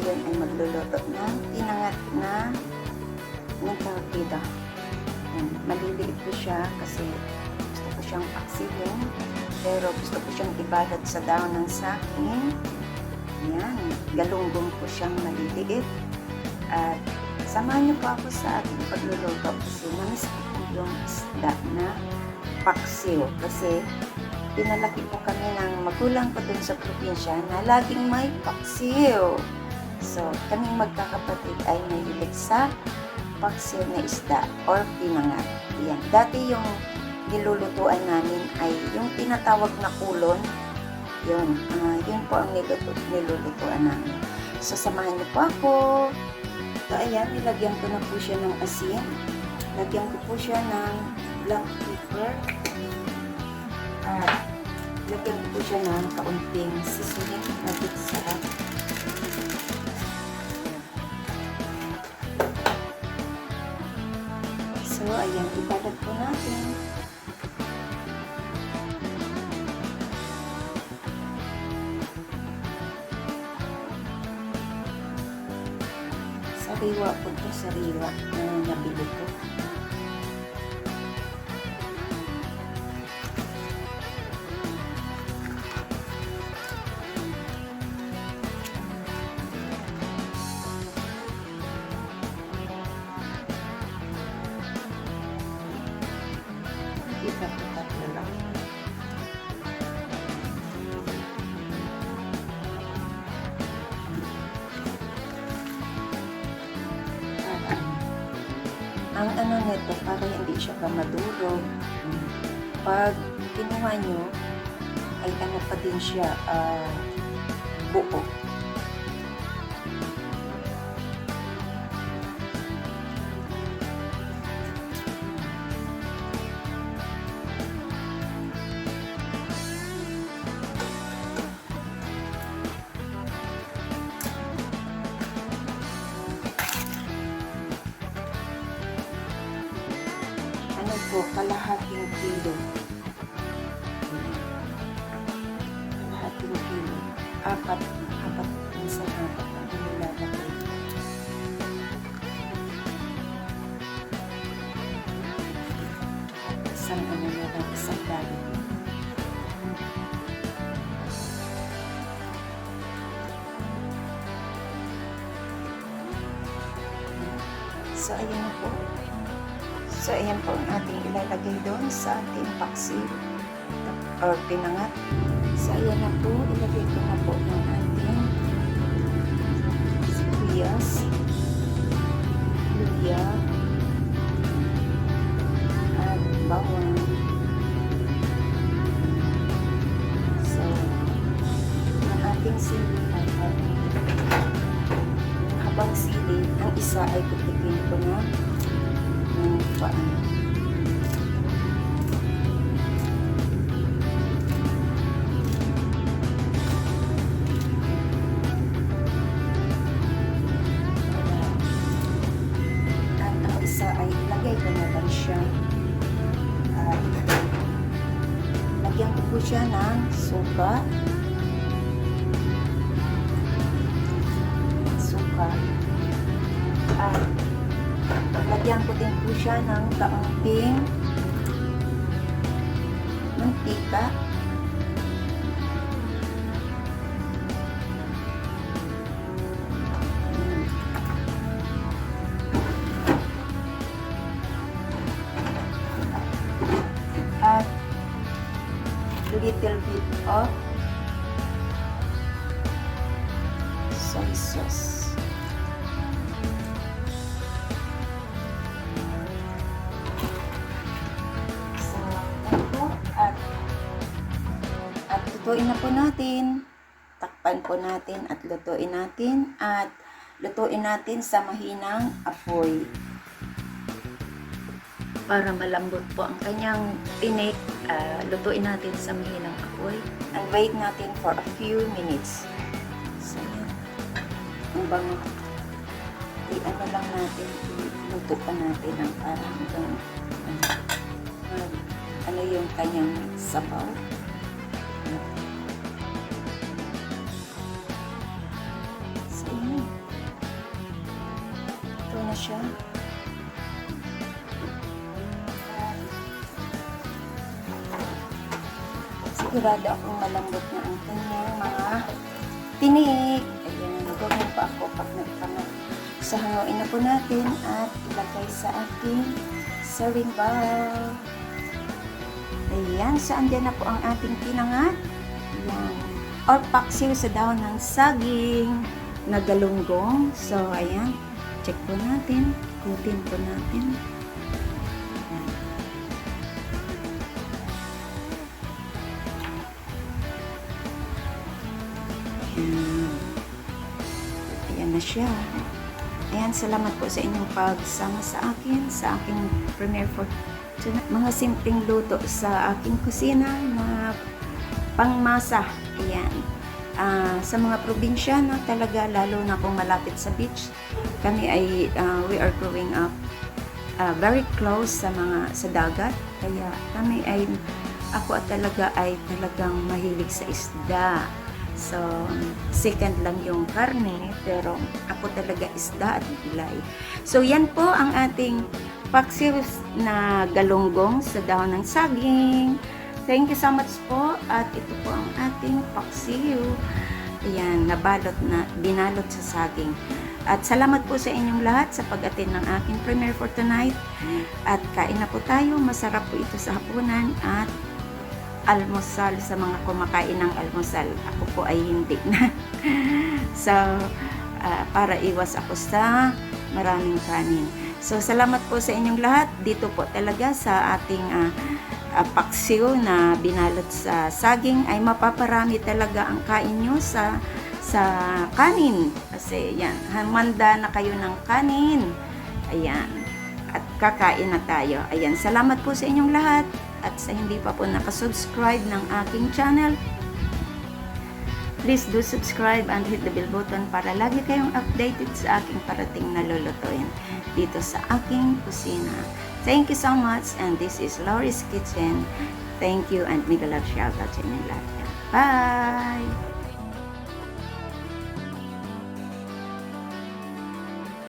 ngayon ay magluluto ng tinangat na nagkakita. Yan, maliliit ko siya kasi gusto ko siyang paksihin. Pero gusto ko siyang ibalot sa daon ng saging. Yan, galunggong ko siyang maliliit. At samahan niyo po ako sa ating pagluluto kasi namiss ko po yung isda na paksiw. Kasi pinalaki po kami ng magulang ko dun sa probinsya na laging may paksiw. So, kaming magkakapatid ay mahilig sa paksiw na isda or pinangat. Yan. Dati yung nilulutuan namin ay yung tinatawag na kulon. Yun. ah, yun po ang niluto, nilulutuan namin. So, samahan niyo po ako. So, ayan, nilagyan ko na po siya ng asin. Lagyan ko po siya ng black pepper. At lagyan ko po siya ng kaunting seasoning na sarap. So, ayan, ibalat po natin. Sariwa po ito, sariwa na nabili ko. Ang ano nito, para hindi siya pa madurog. Pag kinuha nyo, ay ano pa din siya, ah, buo. Po, kalahating kilo. Kalahating kilo. Apat, apat, minsan apat ang nilalagay. Isang ano na lang, isang galit. So, ayan na po. So, ayan po ang ating ilalagay doon sa ating paksi or pinangat. So, ayan na po. Ilagay ko na po ng ating sibuyas, luya, at bawang. So, ang ating sili ay habang sili, ang isa ay tutukin po siya ng suka. Suka. Lagyan ko din po siya ng kaunting mantika. At little bit of soy sauce. Lutuin na po natin. Takpan po natin at lutuin natin. At lutuin natin sa mahinang apoy. Para malambot po ang kanyang tinik, ah, lutuin natin sa mahinang apoy. And wait natin for a few minutes. So. Ang bango. I-ano lang natin, luto pa natin ang parang hanggang ano, mag- ano yung kanyang sabaw. Sigurado akong malambot na ang kanyang mga tinik. Ayan, gawin pa ako pag nagpangat. So, hanguin na po natin at ilagay sa ating serving bowl. Ayan, so andyan na po ang ating pinangat. Ayan. Or paksiw sa daon ng saging na galunggong. So, ayan. Check po natin. Kutin po natin. Ayan. Ayan na siya. Ayan, salamat po sa inyong pagsama sa akin, sa aking premiere for tonight. Mga simpleng luto sa aking kusina na pangmasa. Ayan. Ah, sa mga probinsya na talaga, lalo na kung malapit sa beach, kami ay, ah, we are growing up ah, very close sa mga sa dagat. Kaya kami ay, ako at talaga ay talagang mahilig sa isda. So, second lang yung karne, pero ako talaga isda at gulay. So, yan po ang ating paksiw na galunggong sa dahon ng saging. Thank you so much po. At ito po ang ating paksiw. Ayan, nabalot na, binalot sa saging. At salamat po sa inyong lahat sa pag-attend ng aking premiere for tonight. At kain na po tayo. Masarap po ito sa hapunan at almusal sa mga kumakain ng almusal. Ako po ay hindi na. so, ah, para iwas ako sa maraming kanin. So, salamat po sa inyong lahat. Dito po talaga sa ating ah, ah, paksiw na binalot sa saging ay mapaparami talaga ang kain nyo sa sa kanin. Kasi yan, hamanda na kayo ng kanin. Ayan. At kakain na tayo. Ayan, salamat po sa inyong lahat. At sa hindi pa po nakasubscribe ng aking channel, please do subscribe and hit the bell button para lagi kayong updated sa aking parating na lulutuin dito sa aking kusina. Thank you so much and this is Laurie's Kitchen. Thank you and mega love shoutout sa inyong lahat. Bye!